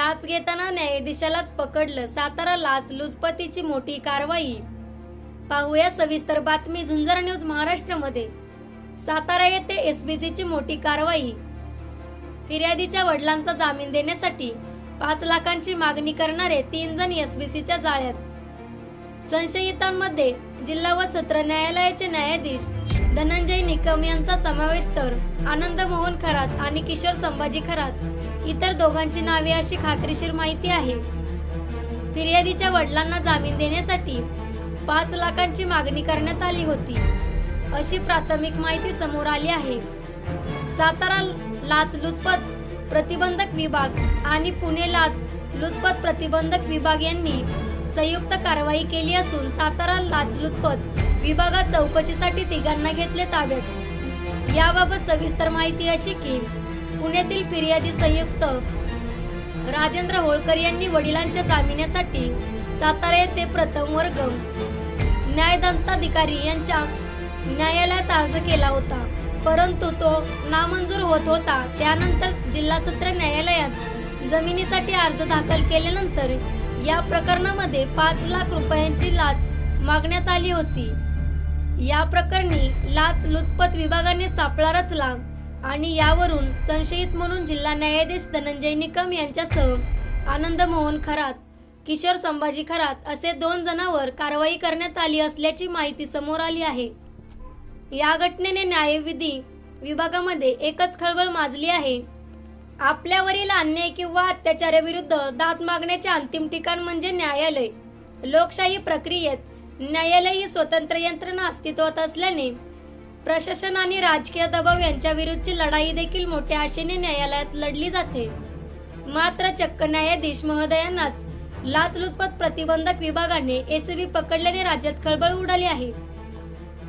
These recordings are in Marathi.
लाच घेताना न्यायाधीशालाच पकडलं. सातारा लाच लुचपतीची मोठी कारवाई. पाहूया सविस्तर बातमी झुंजर न्यूज महाराष्ट्रामध्ये. सातारा येथे एसबीसीची मोठी कारवाई. फिर्यादीच्या वडिलांचा जामीन देण्यासाठी पाच लाखांची मागणी करणारे तीन जण एसबीसीच्या जाळ्यात. संशयितांमध्ये जिल्हा व सत्र न्यायालयाचे न्यायाधीश धनंजय निकम यांचा समावेश तर आनंद मोहन खरात आणि किशोर संभाजी खरात. इतर दोघांची नावे अशी खात्रीशीर माहिती आहे. फिर्यादीच्या वडिलांना जामीन देण्यासाठी पाच लाखांची मागणी करण्यात आली होती. अशी प्राथमिक माहिती समोर आली आहे. सातारा लाचलुचपत प्रतिबंधक विभाग आणि पुणे लाच लुचपत प्रतिबंधक विभाग यांनी संयुक्त कारवाई केली असून सातारा लाचलुचपत विभागात चौकशीसाठी तिघांना घेतले ताब्यात. याबाबत सविस्तर माहिती अशी की पुण्यातील फिर्यादी संयुक्त राजेंद्र होळकर यांनी वडिलांच्या जामिनासाठी सातारा येथे प्रथम वर्ग न्यायदंताधिकारी यांच्या न्यायालयात अर्ज केला होता. परंतु तो नामंजूर होत होता. त्यानंतर जिल्हा सत्र न्यायालयात जमिनीसाठी अर्ज दाखल केल्यानंतर या प्रकरणामध्ये पाच लाख रुपयांची लाच मागण्यात आली होती. या प्रकरणी लाच लुचपत विभागाने सापळा रचला आणि यावरून संशयित म्हणून जिल्हा न्यायाधीश धनंजय निकम यांच्यासह आनंद मोहन खरात किशोर संभाजी खरात असे दोन जणांवर कारवाई करण्यात आली असल्याची माहिती समोर आली आहे. या घटनेने न्यायविधी विभागामध्ये एकच खळबळ माजली आहे. आपल्यावरील अन्याय किंवा अत्याचाराविरुद्ध दाद मागण्याचे अंतिम ठिकाण म्हणजे न्यायालय. लोकशाही प्रक्रियेत न्यायालय ही स्वतंत्र यंत्रणा अस्तित्वात असल्याने प्रशासन आणि राजकीय दबाव यांच्या विरुद्धची लढाई देखील मोठ्या आशेने न्यायालयात लढली जाते. मात्र चक्क न्यायाधीश महोदयांनाच लाचलुचपत प्रतिबंधक विभागाने एसीबी पकडल्याने राज्यात खळबळ उडाली आहे.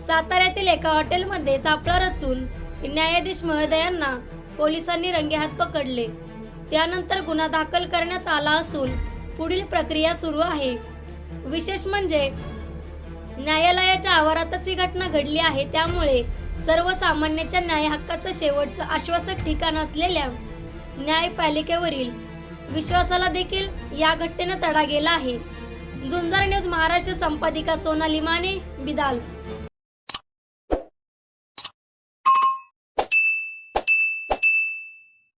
साताऱ्यातील एका हॉटेलमध्ये सापळा रचून न्यायाधीश महोदयांना पोलिसांनी रंगेहात पकडले. त्यानंतर गुन्हा दाखल करण्यात आला असून पुढील प्रक्रिया सुरू आहे. विशेष म्हणजे न्यायालयाच्या आवारातच ही घटना घडली आहे. त्यामुळे सर्वसामान्यांच्या न्याय हक्काचं शेवटचं आश्वासक ठिकाण असलेल्या न्यायपालिकेवरील विश्वासाला देखील या घटनेनं तडा गेला आहे. झुंजार न्यूज महाराष्ट्र संपादिका सोनाली माने बिदाल.